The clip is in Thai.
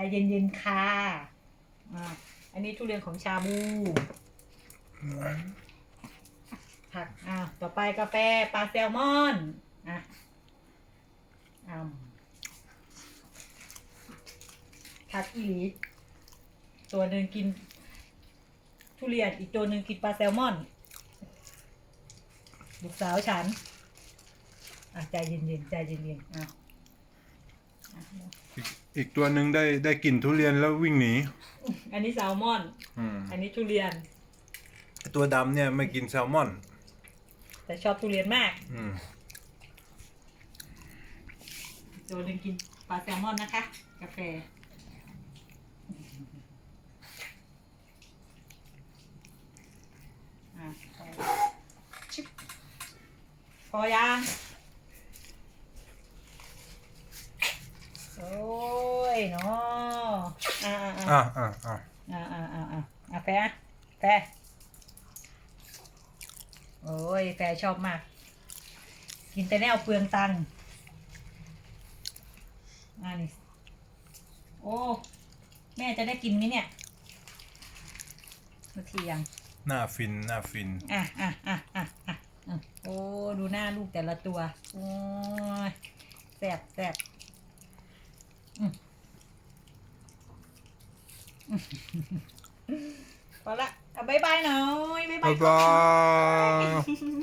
ใจเย็นๆค่ะอ่าอันนี้ทุเรียนของชาบู ผักอ่าต่อไปกาแฟปลาแซลมอนอะอ่าผักอีหลีตัวหนึ่งกิน ทุเรียนอีกตัวหนึ่งกินปลาแซลมอน ลูกสาวฉันอะใจเย็นๆใจเย็นๆอะอะ อีกอีกตัวหนึ่งได้ได้กลิ่นทุเรียนแล้ววิ่งหนี อันนี้แซลมอน อืมอันนี้ทุเรียน ไอ้ตัวดำเนี่ยไม่กินแซลมอน แต่ชอบทุเรียนมากอืมอีกตัวหนึ่งกินปลาแซลมอนนะคะ กาแฟ อะพอชิบพอยังโอ้ ยเนาะอ่าอ่าอะอะอะอ่าอ่าอ่าอ่าอะแฟร์แฟร์โอ้ยแฟร์ชอบมาก กินแต่แนวเปลืองตังค์อ่านี่โอ้ แม่จะได้กินไหมเนี่ยนาทียังหน้าฟินหน้าฟิน อะอะอะอะอะอืมโอ้ ดูหน้าลูกแต่ละตัว โอ้ยแสบแสบอืมอืม พอละเอาบายบายหน่อยบายบาบ๊ายยบาย